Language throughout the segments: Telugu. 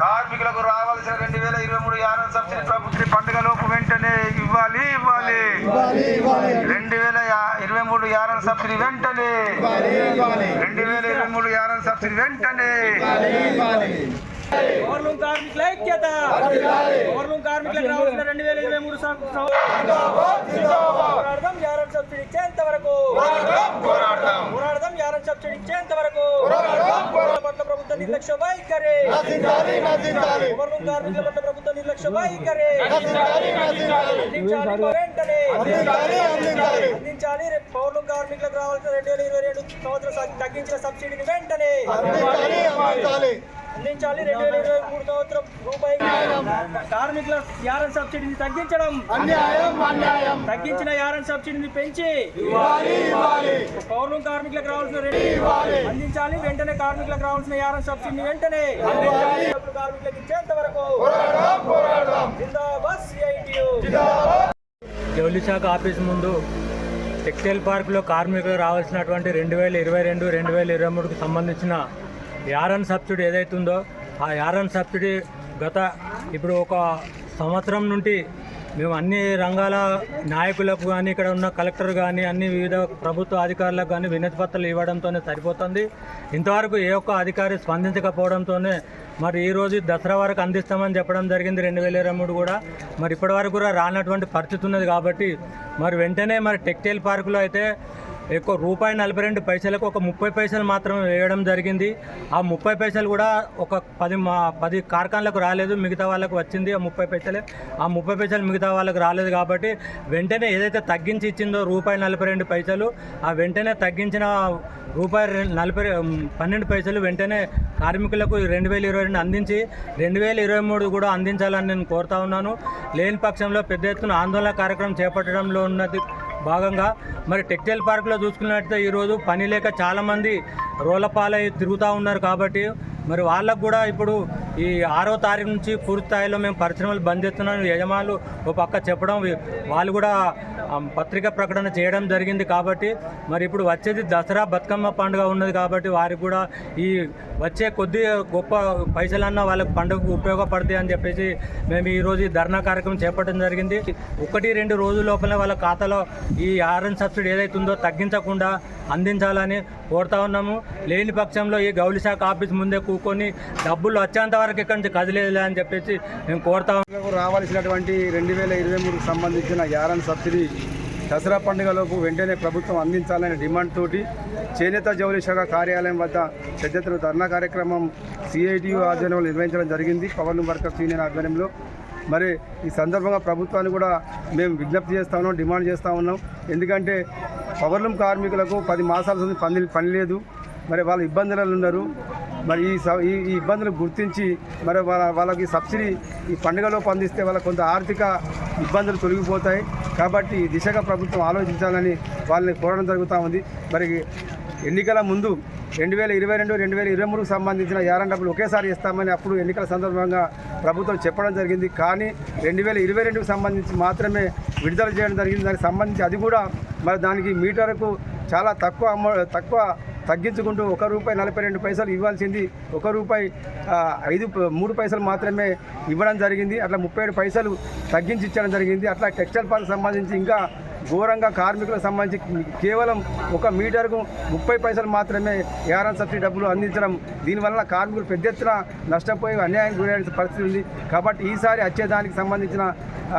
కార్మికులకు రావాల్సిన రెండు వేల ఇరవై మూడు యానం సబ్సిడీ ప్రభుత్వ పండుగలోపు వెంటనే ఇవ్వాలి ఇవ్వాలి. రెండు వేల ఇరవై మూడు యానం సబ్సిడీ వెంటనే. రెండు వేల ఇరవై మూడు యానం సబ్సిడీ వెంటనే. ఓవర్లూమ్ కార్మికుల ఐక్యత. కార్మికులకు రావాల్సిన రెండు వేల ఇరవై మూడు పోరాడదాం యారం సబ్సిడీ ఇచ్చేంత వరకు. సబ్సిడీ ఇచ్చేంత వరకు. ప్రభుత్వ నిర్లక్ష్య వైఖరి. పవర్లూమ్ కార్మికుల పట్ల ప్రభుత్వ నిర్లక్ష్య వైఖరి. వెంటనే. అందించాలి పవర్లూమ్ కార్మికులకు రావాల్సిన రెండు వేల ఇరవై రెండు సంవత్సరం తగ్గించిన సబ్సిడీని వెంటనే. అందించాలి. రెండు వేల ఇరవై మూడు సంవత్సరం రూపాయి కార్మికుల యారన్ సబ్సిడీని తగ్గించడం. అన్యాయం అన్యాయం. తగ్గించిన యారన్ సబ్సిడీని పెంచి పౌర్ణం కార్మికులకు రావాల్సిన అందించాలి. వెంటనే కార్మికులకు రావాల్సిన యారన్ సబ్సిడీని వెంటనే కార్మికులకు ఇచ్చేంత వరకు. జౌలి శాఖ ఆఫీస్ ముందు టెక్స్టైల్ పార్కులో కార్మికులు రావాల్సినటువంటి రెండు వేల ఇరవై రెండు రెండు వేల ఇరవై మూడుకు సంబంధించిన యారన్ సబ్సిడీ ఏదైతుందో ఆ యారన్ సబ్సిడీ గత ఇప్పుడు ఒక సంవత్సరం నుండి మేము అన్ని రంగాల నాయకులకు కానీ ఇక్కడ ఉన్న కలెక్టర్ కానీ అన్ని వివిధ ప్రభుత్వ అధికారులకు కానీ వినతి పత్రాలు ఇవ్వడంతోనే సరిపోతుంది. ఇంతవరకు ఏ ఒక్క అధికారి స్పందించకపోవడంతోనే మరి ఈరోజు దసరా వరకు అందిస్తామని చెప్పడం జరిగింది రెండు వేల ఇరవై మూడు కూడా. మరి ఇప్పటి వరకు కూడా రానటువంటి పరిస్థితి ఉన్నది కాబట్టి మరి వెంటనే మరి టెక్స్టైల్ పార్కులో అయితే ఎక్కువ రూపాయి నలభై రెండు పైసలకు ఒక ముప్పై పైసలు మాత్రమే వేయడం జరిగింది. ఆ ముప్పై పైసలు కూడా ఒక పది మా పది కార్ఖాన్లకు రాలేదు. మిగతా వాళ్ళకు వచ్చింది ఆ ముప్పై పైసలే. ఆ ముప్పై పైసలు మిగతా వాళ్ళకు రాలేదు కాబట్టి వెంటనే ఏదైతే తగ్గించి ఇచ్చిందో రూపాయి నలభై రెండు పైసలు ఆ వెంటనే తగ్గించిన రూపాయి నలభై పన్నెండు పైసలు వెంటనే కార్మికులకు రెండు వేల ఇరవై రెండు అందించి రెండు వేల ఇరవై మూడు కూడా అందించాలని నేను కోరుతా ఉన్నాను. లేని పక్షంలో పెద్ద ఎత్తున ఆందోళన కార్యక్రమం చేపట్టడంలో ఉన్నది భాగంగా మరి టెక్స్టైల్ పార్క్లో చూసుకున్నట్లయితే ఈరోజు పని లేక చాలామంది రోలపాలై తిరుగుతూ ఉన్నారు కాబట్టి మరి వాళ్ళకు కూడా ఇప్పుడు ఈ ఆరో తారీఖు నుంచి పూర్తి స్థాయిలో మేము పరిశ్రమలు బంద్ చేస్తున్నాం. యజమానులు ఒక పక్క చెప్పడం వాళ్ళు కూడా పత్రిక ప్రకటన చేయడం జరిగింది కాబట్టి మరి ఇప్పుడు వచ్చేది దసరా బతుకమ్మ పండుగ ఉన్నది కాబట్టి వారికి కూడా ఈ వచ్చే కొద్ది గొప్ప పైసలన్నా వాళ్ళకి పండుగకు ఉపయోగపడతాయి అని చెప్పేసి మేము ఈరోజు ఈ ధర్నా కార్యక్రమం చేపట్టడం జరిగింది ఒకటి రెండు రోజుల లోపల వాళ్ళ ఖాతాలో ఈ ఆర్ఎన్ సబ్సిడీ ఏదైతుందో తగ్గించకుండా అందించాలని కోరుతా ఉన్నాము లేని పక్షంలో ఈ గౌలి శాఖ ఆఫీస్ ముందే కూకొని డబ్బులు వచ్చేంత వరకు ఇక్కడి నుంచి కదిలేదులే అని చెప్పేసి మేము కోరుతా ఉన్నాం. రావాల్సినటువంటి రెండు వేల ఇరవై మూడుకు సంబంధించిన యారన్ సబ్సిడీ దసరా పండుగలోపు వెంటనే ప్రభుత్వం అందించాలనే డిమాండ్ తోటి చేనేత జౌలి శాఖ కార్యాలయం వద్ద పెద్ద ధర్నా కార్యక్రమం సిఐటియు ఆధ్వర్యంలో నిర్వహించడం జరిగింది. పవన్ వర్కర్స్ యూనియన్ ఆధ్వర్యంలో. మరి ఈ సందర్భంగా ప్రభుత్వాన్ని కూడా మేము విజ్ఞప్తి చేస్తా ఉన్నాం డిమాండ్ చేస్తూ ఉన్నాం. ఎందుకంటే పవర్లూమ్ కార్మికులకు పది మాసాల సంది పని పని లేదు. మరి వాళ్ళ ఇబ్బందులలో ఉన్నారు. మరి ఈ స- ఈ ఇబ్బందులు గుర్తించి మరి వాళ్ళ వాళ్ళకి సబ్సిడీ ఈ పండుగలో పందిస్తే వాళ్ళకి కొంత ఆర్థిక ఇబ్బందులు తొలగిపోతాయి. కాబట్టి ఈ దిశగా ప్రభుత్వం ఆలోచించాలని వాళ్ళని కోరడం జరుగుతూ ఉంది. మరి ఎన్నికల ముందు రెండు వేల ఇరవై రెండు రెండు వేల ఇరవై మూడుకు సంబంధించిన యారన్ డబ్బులు ఒకేసారి ఇస్తామని అప్పుడు ఎన్నికల సందర్భంగా ప్రభుత్వం చెప్పడం జరిగింది. కానీ రెండు వేల ఇరవై రెండుకు సంబంధించి మాత్రమే విడుదల చేయడం జరిగింది. దానికి సంబంధించి అది కూడా మరి దానికి మీటర్కు చాలా తక్కువ అమౌ తక్కువ తగ్గించుకుంటూ ఒక రూపాయి నలభై రెండు పైసలు ఇవ్వాల్సింది. ఒక రూపాయి ఐదు మూడు పైసలు మాత్రమే ఇవ్వడం జరిగింది. అట్లా ముప్పై ఏడు పైసలు తగ్గించి ఇచ్చడం జరిగింది. అట్లా టెక్స్టైల్ పార్క్ సంబంధించి ఇంకా ఘోరంగా కార్మికులకు సంబంధించి కేవలం ఒక మీటర్కు ముప్పై పైసలు మాత్రమే ఏఆర్ఎన్ సబ్సిడీ డబ్బులు అందించడం. దీనివల్ల కార్మికులు పెద్ద ఎత్తున నష్టపోయి అన్యాయం గురైన పరిస్థితి ఉంది. కాబట్టి ఈసారి వచ్చేదానికి సంబంధించిన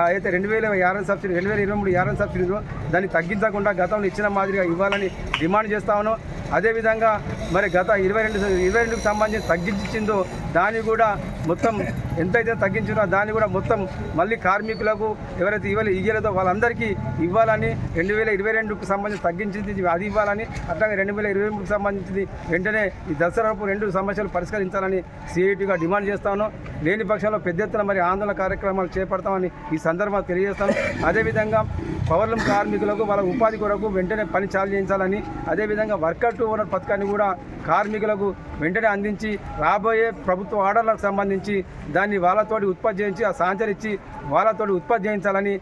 అయితే రెండు వేల యారన్ సబ్సిడీ రెండు వేల ఇరవై మూడు యారన్ సబ్సిడీలో దాన్ని తగ్గించకుండా గతంలో ఇచ్చిన మాదిరిగా ఇవ్వాలని డిమాండ్ చేస్తా ఉన్నాం. అదేవిధంగా మరి గత ఇరవై రెండు ఇరవై రెండుకు సంబంధించి తగ్గించిందో దాన్ని కూడా మొత్తం ఎంతైతే తగ్గించినో దాన్ని కూడా మొత్తం మళ్ళీ కార్మికులకు ఎవరైతే ఇవ్వాలి ఇయ్యలేదో వాళ్ళందరికీ ఇవ్వాలని రెండు వేల ఇరవై రెండుకు సంబంధించి తగ్గించింది అది ఇవ్వాలని అట్లాగే రెండు వేల ఇరవై మూడుకు సంబంధించింది వెంటనే ఈ దసరాపు రెండు సమస్యలు పరిష్కరించాలని సిఐటిగా డిమాండ్ చేస్తాను లేని పక్షంలో పెద్ద ఎత్తున మరి ఆందోళన కార్యక్రమాలు చేపడతామని ఈ సందర్భంగా తెలియజేస్తాను. అదేవిధంగా పవర్లూమ్ కార్మికులకు వాళ్ళ ఉపాధి కొరకు వెంటనే పని చాలు చేయించాలని అదేవిధంగా వర్కర్ టు ఓనర్ పథకాన్ని కూడా కార్మికులకు వెంటనే అందించి రాబోయే ప్రభుత్వ ఆర్డర్లకు సంబంధించి దాన్ని వాళ్ళతోటి ఉత్పత్తి చేయించి ఆ సాంచరిచ్చి వాళ్ళతోటి ఉత్పత్తి చేయించాలని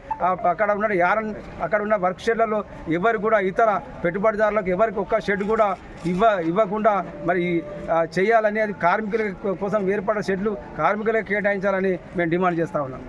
అక్కడ ఉన్న యారన్ అక్కడ ఉన్న వర్క్ షెడ్లలో ఎవరు కూడా ఇతర పెట్టుబడిదారులకు ఎవరికి ఒక్క షెడ్ కూడా ఇవ్వ ఇవ్వకుండా మరి చేయాలని అది కార్మికుల కోసం ఏర్పడిన షెడ్లు కార్మికులకు కేటాయించాలని మేము డిమాండ్ చేస్తా ఉన్నాం.